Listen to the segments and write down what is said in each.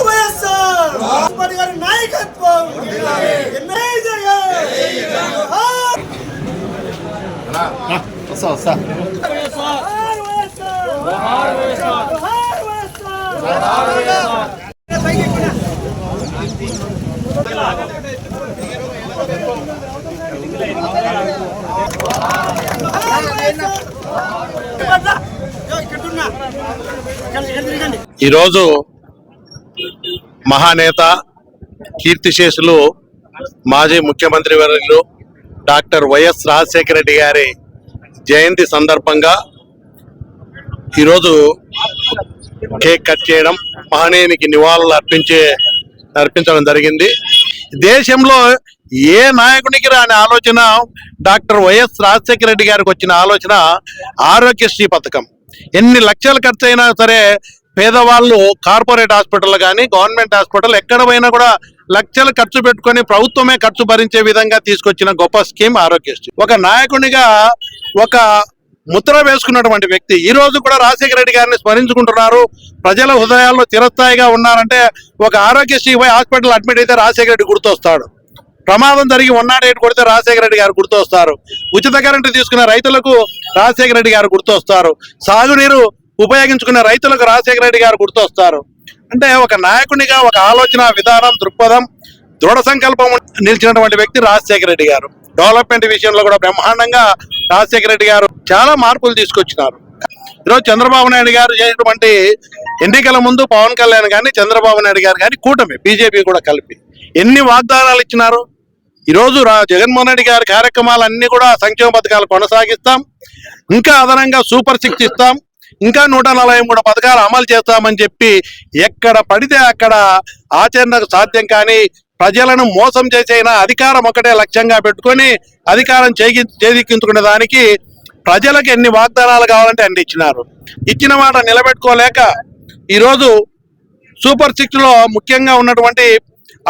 వైఎస్ఆర్ నాయకత్వం ఈరోజు మహానేత కీర్తిశేషులు మాజీ ముఖ్యమంత్రి వర్యులు డాక్టర్ వైఎస్ రాజశేఖర రెడ్డి గారి జయంతి సందర్భంగా ఈరోజు కేక్ కట్ చేయడం మహనీయునికి నివాళులు అర్పించే అర్పించడం జరిగింది. దేశంలో ఏ నాయకునికి రాని ఆలోచన డాక్టర్ వైఎస్ రాజశేఖర రెడ్డి గారికి వచ్చిన ఆలోచన ఆరోగ్యశ్రీ పథకం. ఎన్ని లక్షలు ఖర్చు అయినా సరే పేదవాళ్ళు కార్పొరేట్ హాస్పిటల్ కానీ గవర్నమెంట్ హాస్పిటల్ ఎక్కడ పోయినా కూడా లక్షలు ఖర్చు పెట్టుకొని ప్రభుత్వమే ఖర్చు భరించే విధంగా తీసుకొచ్చిన గొప్ప స్కీమ్ ఆరోగ్యశ్రీ. ఒక నాయకునిగా ఒక ముద్ర వేసుకున్నటువంటి వ్యక్తి. ఈ రోజు కూడా రాజశేఖర రెడ్డి గారిని స్మరించుకుంటున్నారు. ప్రజల హృదయాల్లో చిరస్థాయిగా ఉన్నారంటే ఒక ఆరోగ్యశ్రీ పోయి హాస్పిటల్ అడ్మిట్ అయితే రాజశేఖర రెడ్డి గుర్తొస్తాడు. ప్రమాదం జరిగి ఉన్నాడు ఏడు కొడితే రాజశేఖర రెడ్డి గారు గుర్తొస్తారు. ఉచిత కరెంటు తీసుకున్న రైతులకు రాజశేఖర రెడ్డి గారు గుర్తొస్తారు. సాగునీరు ఉపయోగించుకునే రైతులకు రాజశేఖర రెడ్డి గారు గుర్తొస్తారు. అంటే ఒక నాయకునిగా ఒక ఆలోచన విధానం దృక్పథం దృఢ సంకల్పం నిలిచినటువంటి వ్యక్తి రాజశేఖర రెడ్డి గారు. డెవలప్మెంట్ విషయంలో కూడా బ్రహ్మాండంగా రాజశేఖర రెడ్డి గారు చాలా మార్పులు తీసుకొచ్చినారు. ఈరోజు చంద్రబాబు నాయుడు గారు చేసినటువంటి ఎన్నికల ముందు పవన్ కళ్యాణ్ కానీ చంద్రబాబు నాయుడు గారు కానీ కూటమి బీజేపీ కూడా కలిపి ఎన్ని వాగ్దానాలు ఇచ్చినారు? ఈరోజు రా జగన్మోహన్ రెడ్డి గారి కార్యక్రమాలన్నీ కూడా సంక్షేమ పథకాలు కొనసాగిస్తాం. ఇంకా అదనంగా సూపర్ సిక్స్ ఇస్తాం. ఇంకా నూట నలభై మూడు పథకాలు అమలు చేస్తామని చెప్పి ఎక్కడ పడితే అక్కడ ఆచరణకు సాధ్యం కానీ ప్రజలను మోసం చేసైనా అధికారం ఒకటే లక్ష్యంగా పెట్టుకొని అధికారం చేకి చేదిక్కించుకునే దానికి ప్రజలకు ఎన్ని వాగ్దానాలు కావాలంటే అన్ని ఇచ్చినారు. ఇచ్చిన మాట నిలబెట్టుకోలేక ఈరోజు సూపర్ సిక్స్లో ముఖ్యంగా ఉన్నటువంటి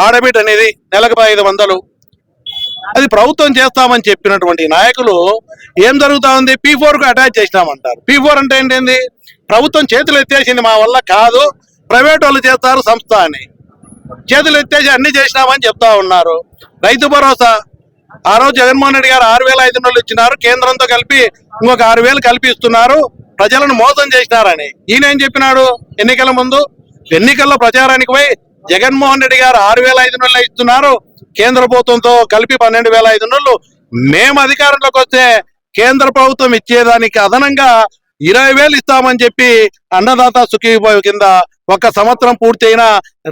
ఆడబిట్ అనేది నెలకు ఐదు వందలు. అది ప్రభుత్వం చేస్తామని చెప్పినటువంటి నాయకులు ఏం జరుగుతా ఉంది పీ ఫోర్కు అటాచ్ చేసినామంటారు. పీ ఫోర్ అంటే ఏంటండి ప్రభుత్వం చేతులు ఎత్తేసింది మా వల్ల కాదు. ప్రైవేట్ వాళ్ళు చేస్తారు సంస్థ అని. చేతులు ఎత్తేసి అన్ని చేసినామని చెప్తా ఉన్నారు. రైతు భరోసా. ఆ రోజు జగన్మోహన్ రెడ్డి గారు ఆరు వేల ఐదు వందలు ఇచ్చినారు. కేంద్రంతో కలిపి ఇంకొక ఆరు వేలు కల్పిస్తున్నారు. ప్రజలను మోసం చేసినారని. ఈయన ఏం చెప్పినాడు? ఎన్నికల ముందు ఎన్నికల్లో ప్రచారానికి పోయి జగన్మోహన్ రెడ్డి గారు ఆరు వేల ఐదు వందలు ఇస్తున్నారు. కేంద్ర ప్రభుత్వంతో కలిపి పన్నెండు వేల ఐదు వందలు మేము అధికారంలోకి వస్తే కేంద్ర ప్రభుత్వం ఇచ్చేదానికి అదనంగా ఇరవై వేలు ఇస్తామని చెప్పి అన్నదాత సుఖీభావ కింద ఒక సంవత్సరం పూర్తయిన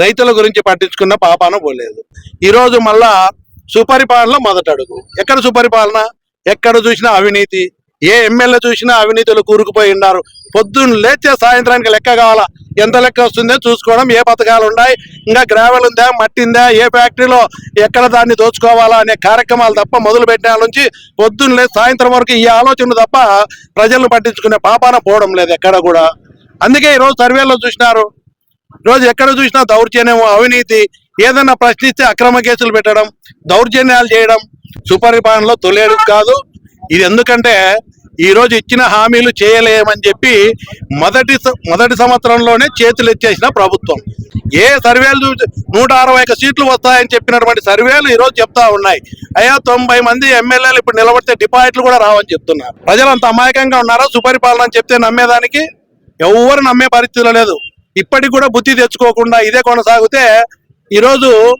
రైతుల గురించి పట్టించుకున్న పాపాన పోలేదు. ఈ రోజు మళ్ళా సుపరిపాలన మొదట అడుగు ఎక్కడ సుపరిపాలన? ఎక్కడ చూసినా అవినీతి ఏ ఎమ్మెల్యే చూసినా అవినీతిలో కూరుకుపోయి ఉన్నారు. పొద్దున్న లేచే సాయంత్రానికి లెక్క కావాలా? ఎంత లెక్క వస్తుందో చూసుకోవడం ఏ పథకాలు ఉన్నాయి? ఇంకా గ్రావెల్ ఉందా? మట్టి ఉందా? ఏ ఫ్యాక్టరీలో ఎక్కడ దాన్ని దోచుకోవాలా అనే కార్యక్రమాలు తప్ప మొదలు పెట్టిన నుంచి పొద్దున్న లేదు సాయంత్రం వరకు ఈ ఆలోచన తప్ప ప్రజలను పట్టించుకునే పాపాన పోవడం లేదు ఎక్కడ కూడా. అందుకే ఈరోజు సర్వేలో చూసినారు. రోజు ఎక్కడ చూసినా దౌర్జన్యం అవినీతి ఏదైనా ప్రశ్నిస్తే అక్రమ కేసులు పెట్టడం దౌర్జన్యాలు చేయడం సుపరిపాలనలో తొలేడు కాదు. ఇది ఎందుకంటే ఈ రోజు ఇచ్చిన హామీలు చేయలేమని చెప్పి మొదటి స- మొదటి సంవత్సరంలోనే చేతులు ఎత్తేసిన ప్రభుత్వం. ఏ సర్వేలు నూట అరవై ఒక సీట్లు వస్తాయని చెప్పినటువంటి సర్వేలు ఈ రోజు చెప్తా ఉన్నాయి. అయ్యా తొంభై మంది ఎమ్మెల్యేలు ఇప్పుడు నిలబడితే డిపాజిట్లు కూడా రావని చెప్తున్నారు ప్రజలు అమాయకంగా ఉన్నారా? సుపరిపాలన అని చెప్తే నమ్మేదానికి? ఎవరు నమ్మే పరిస్థితులు లేదు. ఇప్పటికి కూడా బుద్ధి తెచ్చుకోకుండా ఇదే కొనసాగితే ఈరోజు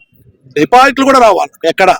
డిపాజిట్లు కూడా రావాలి ఎక్కడ.